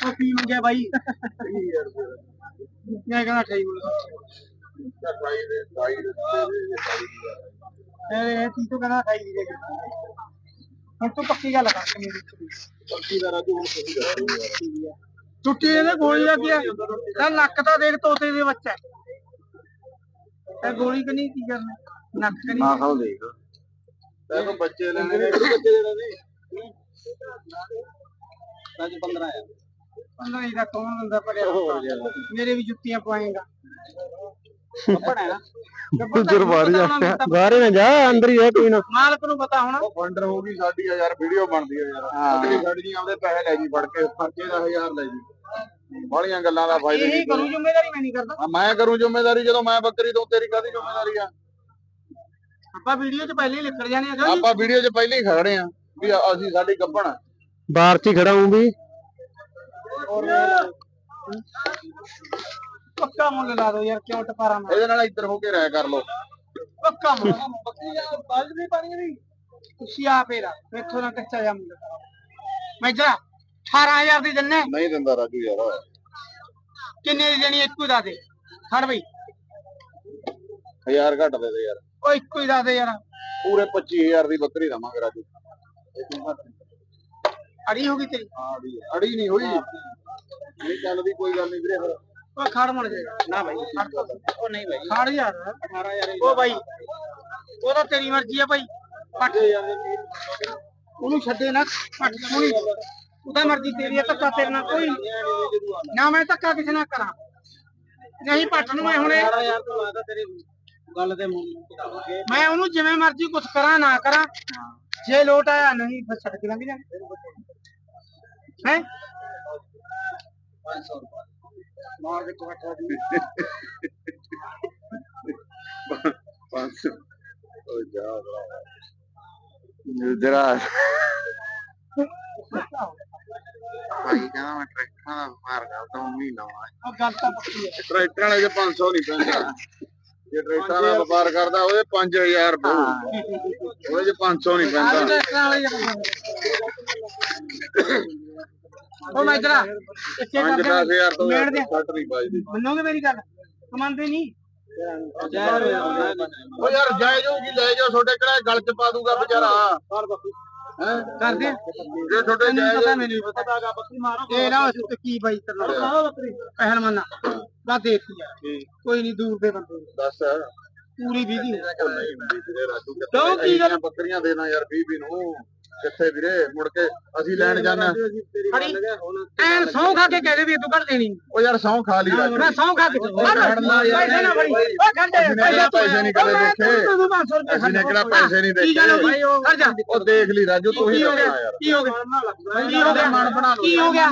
ਉਹ ਕੀ ਮੰਗਿਆ ਬਾਈ? ਮੈਂ ਕਹਿੰਦਾ ਠਾਈ ਇਹ ਇਹ ਤੂੰ ਤਾਂ ਕਹਿੰਦਾ ਠਾਈ ਦੇ ਦੇ ਹੁਣ ਤੂੰ ਪੱਕੀ ਗੱਲ ਕਰ ਕੇ ਮੇਰੀ ਟੁੱਟੀ ਇਹਨੇ ਗੋਲੀ ਲੱਗੀ ਆ ਤਾਂ ਨੱਕ ਤਾਂ ਦੇਖ ਤੋਤੇ ਦੇ ਬੱਚਾ ਹੈ। ਇਹ ਗੋਲੀ ਕਨੀ ਕੀ ਕਰਨਾ? ਨੱਕ ਕਨੀ ਆ ਖਾਓ ਦੇਖ ਤੇ ਕੋ ਬੱਚੇ ਲੈਣੇ। ਨੇ ਕਿਹੜੇ ਬੱਚੇ ਲੈਣੇ ਨੇ ਅੱਜ 15 ਆ ਪੰਦਰਾਂ ਹੀ ਦਾ ਕੌਣ ਬੰਦਾ ਭਰਿਆ ਮੇਰੇ ਵੀ ਜੁੱਤੀਆਂ ਪਵਾਏਗਾ। ਪੜਾ ਨਾ। ਉਧਰ ਬਾਹਰ ਜਾ ਬਾਹਰ ਨਾ ਜਾ ਅੰਦਰ ਹੀ ਹੈ ਕੋਈ ਨਾ। ਮਾਲਕ ਨੂੰ ਪਤਾ ਹੋਣਾ। ਫੰਡਰ ਹੋ ਗਈ ਸਾਡੀ ਆ ਯਾਰ ਵੀਡੀਓ ਬਣਦੀ ਆ ਯਾਰ। ਅਗਲੀ ਸਾਡੀ ਜੀ ਆਪਦੇ ਪੈਸੇ ਲੈ ਜੀ ਫੜ ਕੇ ਖਰਚੇ ਦਾ 1000 ਲੈ ਜੀ ਬਾਲੀਆਂ ਗੱਲਾਂ ਦਾ ਫਾਇਦਾ ਨਹੀਂ ਕਰੂ ਜ਼ਿੰਮੇਵਾਰੀ ਮੈਂ ਨਹੀਂ ਕਰਦਾ। ਆ ਮੈਂ ਕਰੂੰ ਜ਼ਿੰਮੇਵਾਰੀ ਜਦੋਂ ਮੈਂ ਬੱਕਰੀ ਤੋਂ ਤੇਰੀ ਕਾਦੀ ਜ਼ਿੰਮੇਵਾਰੀ ਆ? ਆਪਾਂ ਵੀਡੀਓ 'ਚ ਪਹਿਲੇ ਹੀ ਲਿਖ ਜਾਣੇ ਆ ਜੀ? ਆਪਾਂ ਵੀਡੀਓ 'ਚ ਪਹਿਲਾਂ ਹੀ ਖੜੇ ਆ ਵੀ ਅਸੀਂ ਸਾਡੀ ਗੱਭਣ ਆ। ਬਾਹਰ ਚ ਹੀ ਖੜਾ ਹੂੰ ਵੀ। ਪੱਕਾ ਮੁੱਲ ਲਾ ਦੋ ਯਾਰ ਕਿਉਂ ਟਪਾਰਾ ਮਾਰ। ਇਹਦੇ ਨਾਲ ਇੱਧਰ ਹੋ ਕੇ ਰਾਇ ਕਰ ਲਓ। ਪੱਕਾ ਮੁੱਲ ਬਾਜ ਨਹੀਂ ਪਾਣੀ ਨਹੀਂ ਤੁਸੀਂ ਆਪੇ ਰਾ ਮੈਥੋਂ ਨਾ ਕੱਚਾ ਜਾ ਮੁੱਲ ਮੈਂ ਜਰਾ 18000 ਦੀ ਦਿੰਨੇ। ਨਹੀਂ ਦਿੰਦਾ ਰਾਜੂ ਯਾਰ। ਕਿੰਨੇ ਦੀ ਦੇਣੀ ਇੱਕੋ ਹੀ ਦੱਸ ਦੇ। ਖੜ ਬਈ। 1000 ਘੱਟ ਦੇ ਦੇ ਯਾਰ। ਉਹ ਇੱਕੋ ਹੀ ਦੱਸ ਦੇ ਯਾਰ। ਪੂਰੇ 25000 ਦੀ ਬੱਕਰੀ ਦਵਾਂਗੇ ਰਾਜੂ। ਅੜੀ ਹੋ ਗਈ ਤੇਰੀ। ਹਾਂ ਵੀ ਅੜੀ ਨਹੀਂ ਹੋਈ। ਨਹੀਂ ਚੱਲਦੀ ਕੋਈ ਗੱਲ ਨਹੀਂ ਵੀਰੇ ਫਿਰ। ਉਹ ਖੜ ਮਣ ਜਾਏਗਾ ਨਾ ਭਾਈ ਉਹ ਨਹੀਂ ਭਾਈ ਖੜ ਯਾਰ। 18000 ਉਹ ਭਾਈ ਉਹ ਤਾਂ ਤੇਰੀ ਮਰਜ਼ੀ ਆ ਭਾਈ ਪੱਟ। ਉਹਨੂੰ ਛੱਡੇ ਨਾ ਪੱਟ ਸੋਣੀ ਉਹਦਾ ਮਰਜ਼ੀ ਤੇਰੀ ਆ ਧੱਕਾ ਤੇਰੇ ਨਾਲ ਕੋਈ ਨੀ। ਮੈਂ ਧੱਕਾ ਕਿਸੇ ਨਾਲ ਕਰਾਂ। ਨਹੀਂ ਪੱਟ ਨੂੰ ਮੈਂ ਹੁਣੇ। ਯਾਰ ਤੂੰ ਲੱਗਦਾ ਤੇਰੀ ਗੱਲ ਤੇ ਮੈਂ ਉਹਨੂੰ ਜਿਵੇਂ ਮਰਜ਼ੀ ਕੁਝ ਕਰਾਂ ਨਾ ਕਰਾਂ। ਜੇ ਲੋਟ ਆਇਆ ਨਹੀਂ ਫਿਰ ਛੱਡ ਕੇ ਲੰਘ ਜਾ ਹੈ? ਮਾਰ ਦੇ ਕੋਠਾ ਦੀ 500 ਓ ਜਾ ਜਰਾ। ਭਾਈ ਕਹਿੰਦਾ ਮੈਂ ਟਰੈਕਟਰਾਂ ਦਾ ਵਪਾਰ ਕਰਦਾ ਹਾਂ ਮਹੀਨਾ ਉਹ ਗੱਲ ਤਾਂ ਪੱਕੀ ਹੈ। ਟਰੈਕਟਰਾਂ ਵਾਲੇ 'ਚ 500 ਨਹੀਂ ਪੈਂਦਾ। ਜੇ ਟਰੈਕਟਰਾਂ ਦਾ ਵਪਾਰ ਕਰਦਾ ਉਹਦੇ 5000 ਪਊ। ਉਹਦੇ 'ਚ 500 ਨਹੀਂ ਆਹ ਪੈਂਦਾ ਤਾਂ ਇਸ ਤਰ੍ਹਾਂ ਵਾਲੀ ਗੱਲ ਹੈ। ਉਹ ਮੈਂ ਜਰਾ ਇੱਥੇ 5 10000 ਤੋਂ ਮੇੜ ਦੇ ਘੱਟ ਨਹੀਂ ਬਾਜਦੀ ਮੰਨੋਗੇ ਮੇਰੀ ਗੱਲ? ਕਮਾਉਂਦੇ ਨਹੀਂ? ਉਹ ਯਾਰ ਜਾਇਜ਼ ਹੋਊਗੀ ਲੈ ਜਾਓ ਤੁਹਾਡੇ ਕਿਹੜਾ ਗਲ 'ਚ ਪਾ ਦੂਗਾ ਵਿਚਾਰਾ। ਹੈ? ਕਰਦੇ ਜੇ ਤੁਹਾਡੇ ਜਾਇਜ਼ ਪਤਾ ਮੈਨੂੰ ਪਤਾ। ਇਹ ਨਾ ਉਸ ਤੇ ਕੀ ਬਾਈ ਕਰਨਾ ਪਹਿਲ ਮੰਨਾ ਬਾ ਯਾਰ ਕੋਈ ਨਹੀਂ ਦੂਰ ਦੇ ਬੰਦੇ ਨੇ। ਦੱਸ ਪੂਰੀ ਵਿਧੀ ਉਹ ਨਹੀਂ ਹੁੰਦੀ ਰਾਜੂ ਕਿੱਥੇ ਕਿਉਂ ਕੀ ਗੱਲ? ਇੰਨੀਆਂ ਬੱਕਰੀਆਂ ਦੇਣਾ ਯਾਰ 20 20 ਨੂੰ। ਕਿੱਥੇ ਵੀਰੇ? ਮੁੜ ਕੇ ਅਸੀਂ ਲੈਣ ਜਾਣਾ। ਐਨ ਸੌ ਖਾ ਕੇ ਕਹਦੇ ਵੀ ਤੂੰ ਕੱਢ ਦੇਣੀ। ਉਹ ਯਾਰ ਸੌ ਖਾ ਲਈ ਰਾਜੂ। ਮੈਂ ਸੌ ਖਾ ਕੇ। ਪੈਸੇ ਨਾ ਫੜੀ। ਓ ਖੰਡੇ ਪੈਸੇ ਨਹੀਂ ਕਦੇ ਦੇਖੇ। ਤੂੰ 500 ਰੁਪਏ ਅਸੀਂ ਨੇ ਕਿਹੜਾ ਪੈਸੇ ਨਹੀਂ ਕੀ ਗੱਲ ਹੋ ਦੇਖੇ। ਗਈ ਖੜ ਜਾ। ਉਹ ਦੇਖ ਲਈ ਰਾਜੂ ਤੂੰ ਹੀ ਕੀ ਹੋ ਗਿਆ? ਕੀ ਹੋ ਗਿਆ? ਕੀ ਹੋ ਗਿਆ? ਮਨ ਬਣਾ ਲਓ। ਕੀ ਹੋ ਗਿਆ?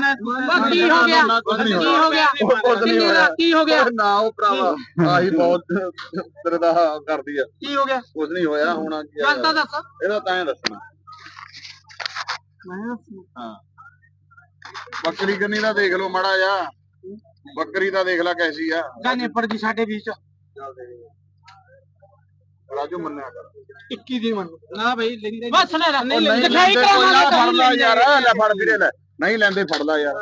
ਬਸ ਕੀ ਹੋ ਗਿਆ? ਕੀ ਹੋ ਗਿਆ? ਦਾ ਕੀ ਹੋ ਗਿਆ? ਨਾ ਉਹ ਭਰਾਵਾ ਆਹੀ ਬਹੁਤ ਤੇਰੇ ਦਾ ਕਰਦੀ ਆ। ਕੀ ਹੋ ਗਿਆ? ਕੁਝ ਨਹੀਂ ਹੋਇਆ ਹੋਣਾ ਕੀ ਗੱਲ ਤਾਂ ਦੱਸ। ਇਹਦਾ ਤਾਂ ਦੱਸਣਾ। ਹਾਂ। ਬੱਕਰੀ ਕੰਨੀ ਦਾ ਦੇਖ ਲਓ ਮਾੜਾ ਜਾ ਬੱਕਰੀ ਦਾ ਦੇਖ ਲੈ ਕੈਸੀ ਆ। ਗਾਨੇ ਪੜ ਗਈ ਸਾਡੇ ਵਿੱਚ ਰਾਜੂ ਮੰਨਿਆ ਕਰ। 21 ਦੀ ਮੰਨ ਨਾ ਭਾਈ ਲੈਂਦੇ ਬਸ ਲੈ ਲੈ। ਉਹ ਨਹੀਂ ਲੈਂਦੇ ਫੜ ਲਾ ਯਾਰ ਲੈ ਫੜ ਵੀਰੇ ਲੈ। ਨਹੀਂ ਲੈਂਦੇ ਫੜ ਲਾ ਯਾਰ।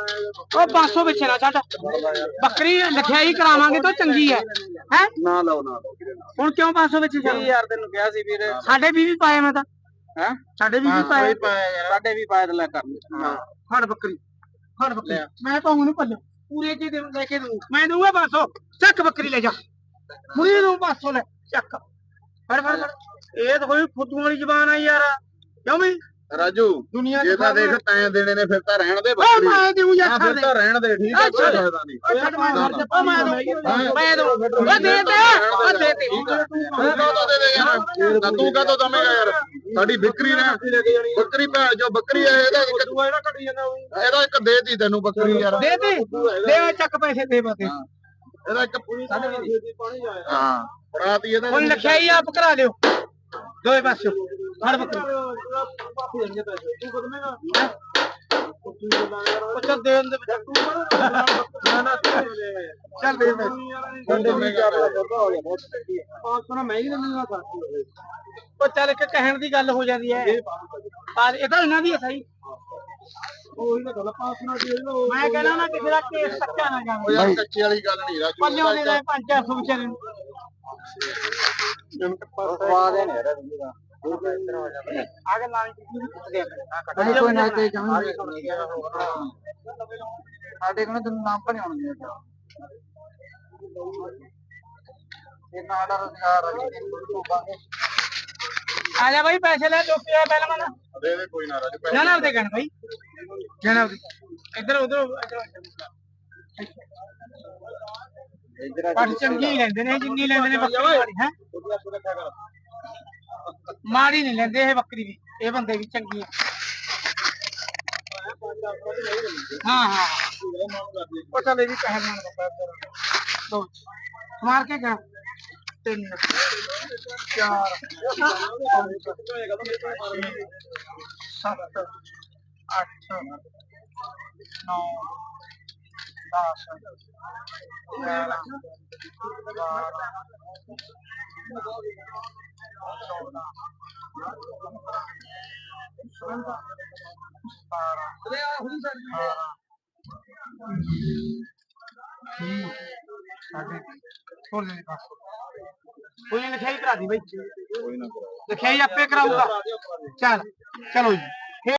ਉਹ 500 ਵਿੱਚ ਨਾ ਛੱਡ। ਬੱਕਰੀ ਲਖਿਆਈ ਕਰਾਵਾਂਗੇ ਤਾਂ ਚੰਗੀ ਹੈ ਹੈ? ਨਾ ਲਾਓ ਨਾ ਲਾਓ ਵੀਰੇ ਨਾ ਹੁਣ ਕਿਉਂ 500 ਵਿੱਚ ਛੱਡ? ਯਾਰ ਤੈਨੂੰ ਕਿਹਾ ਸੀ ਵੀਰੇ। ਸਾਡੇ ਵੀ ਵੀ ਪਾਏ ਮੈਂ ਤਾਂ। ਹੈ? ਸਾਡੇ ਵੀ ਵੀ ਪਾਏ ਸਾਡੇ ਵੀ ਪਾਇਦ ਲੈ ਕਰ। ਹਾਂ। ਫੜ ਬੱਕਰੀ ਫੜ ਬੱਕਰੀ। ਮੈਂ ਪਾਉਂਗਾ ਨੂੰ ਪੱਲੇ ਪੂਰੇ ਦੇ ਲੈ ਕੇ ਦੂੰ ਮੈਂ ਦੂੰਗਾ 500 ਚੱਕ ਬੱਕਰੀ ਲੈ ਜਾ। ਮੁੜੀ ਨੂੰ 500 ਲੈ। ਚੱਕ। ਫੜ ਫੜ ਇਹ ਤਾਂ ਕੋਈ ਫੁੱਦੂ ਵਾਲੀ ਜ਼ਬਾਨ ਆ ਯਾਰ। ਕਿਉਂ ਵੀ ਰਾਜੂ ਦੁਨੀਆ ਜੇ ਤਾਂ ਦੇਖ ਤੈਂ ਦੇਣੇ ਨੇ ਫਿਰ ਤਾਂ ਰਹਿਣ ਦੇ ਬੱਕਰੀ। ਮੈਂ ਦੇਉਂ ਯਾਰ ਹਾਂ ਫਿਰ ਤਾਂ ਰਹਿਣ ਦੇ ਠੀਕ ਹੈ ਕੋਈ ਫਾਇਦਾ ਨਹੀਂ। ਮੈਂ ਓ ਮੈਂ ਦੂੰ ਮੈਂ ਦੂੰ ਦੇ ਓ ਦੇ ਦੇ। ਤੂੰ ਕਾਹਤੋਂ ਦੇ ਦੇ ਯਾਰ? ਨਾ ਤੂੰ ਕਾਹਤੋਂ ਦਵੇਂਗਾ ਯਾਰ? ਸਾਡੀ ਬੱਕਰੀ ਨੇ ਬੱਕਰੀ ਭੈਣ ਜੋ ਬੱਕਰੀ ਹੈ ਇਹਦਾ ਇੱਕ ਇਹਦਾ ਇੱਕ ਦੇ ਦੀ ਤੈਨੂੰ ਬੱਕਰੀ ਯਾਰ। ਦੇ ਦੇ। ਦੇ ਚੱਕ ਪੈਸੇ ਦੇ ਬਾਤੇ। ਇਹਦਾ ਇੱਕ ਹਾਂ। ਫੜਾਤੀ ਇਹਦਾ ਹੁਣ ਲਖਿਆਈ ਆਪ ਕਰਾ ਲਿਓ ਦੋਏ ਪਾਸੇ। ਫੜ ਬੱਕਰੀ ਚੱਲ ਦੇ ਦਿੰਦੇ ਬੱਚਾ ਨਾ ਨਾ ਚੱਲ ਦੇ ਮੈਂ ਛੱਡੋ ਮੈਂ ਕਰ ਉਹ ਸੁਣਾ ਮੈਂ ਹੀ ਦਿੰਦਾ ਉਹ ਚੱਲ ਇੱਕ ਕਹਿਣ ਦੀ ਗੱਲ ਹੋ ਜਾਂਦੀ ਹੈ। ਪਰ ਇਹ ਤਾਂ ਇਹਨਾਂ ਦੀ ਹੈ ਸਹੀ। ਉਹੀ ਤਾਂ ਗੱਲ ਪਾਸ ਨਾ ਮੈਂ ਕਹਿੰਦਾ ਨਾ ਕਿਸੇ ਦਾ ਕੇਸ ਸੱਚਾ ਨਾ ਜਾਵੇ। ਯਾਰ ਕੱਚੇ ਵਾਲੀ ਗੱਲ ਨਹੀਂ ਰਾਜੂ ਪੱਲਿਓਂ ਦੇ। ਦੇ 500 ਵਿਚਾਰੇ ਨੂੰ। ਸਵਾਦ ਹੈ ਨਹੀਂ ਯਾਰ ਆਗੇ ਲਾਣੀ ਕਿਸੇ ਨੂੰ ਦੇ ਨਹੀਂ ਕੋਈ ਨਾ ਤੇ ਜਾਵਾਂਗੇ। ਸਾਡੇ ਕੋਲ ਤੈਨੂੰ ਨਾਮ ਨਹੀਂ ਆਉਣਗੇ ਇਹ ਨਾੜਾ ਰੁਜ਼ਗਾਰ ਆ ਜੀ। ਆ ਜਾ ਭਾਈ ਪੈਸੇ ਲੈ ਚੁੱਕ ਕੇ ਆ ਪਹਿਲਾਂ ਮਨਾ। ਦੇ ਦੇ ਕੋਈ ਨਾ ਰਾਜੂ ਨਾ ਨਾ ਉਹਦੇ ਕਹਿਣ ਭਾਈ ਜਨਾ ਇੱਧਰ ਉਧਰ ਪੱਟ ਚੰਗੀ ਹੀ ਲੈਂਦੇ ਨੇ ਜਿੰਨੀ ਲੈਂਦੇ ਨੇ ਬੱਕਰੀ ਵਾਲੀ ਹੈ। ਮਾੜੀ ਨਹੀਂ ਲੈਂਦੇ ਇਹ ਬੱਕਰੀ ਵੀ ਇਹ ਬੰਦੇ ਵੀ ਚੰਗੀ ਆ ਹਾਂ ਹਾਂ। ਉਹ ਚੱਲ ਇਹ ਵੀ ਕਹਿਣ ਨਾਲ ਦੋ। ਮਾਰ ਕੇ ਗਿਆ ਤਿੰਨ ਚਾਰ ਪੰਜ ਛੇ, ਸੱਤ ਅੱਠ ਨੌ ਦਸ ਗਿਆਰਾਂ ਬਾਰਾਂ। ਚੌਦਾਂ ਸਾਡੇ ਹੋਰ ਨਹੀਂ ਪਾਸ ਕੋਈ ਲਿਖਾਈ ਕਰਾ ਦੀ ਬਈ ਲਿਖਾਈ ਆਪੇ ਕਰਾਊਗਾ। ਚੱਲ, ਚਲੋ ਜੀ।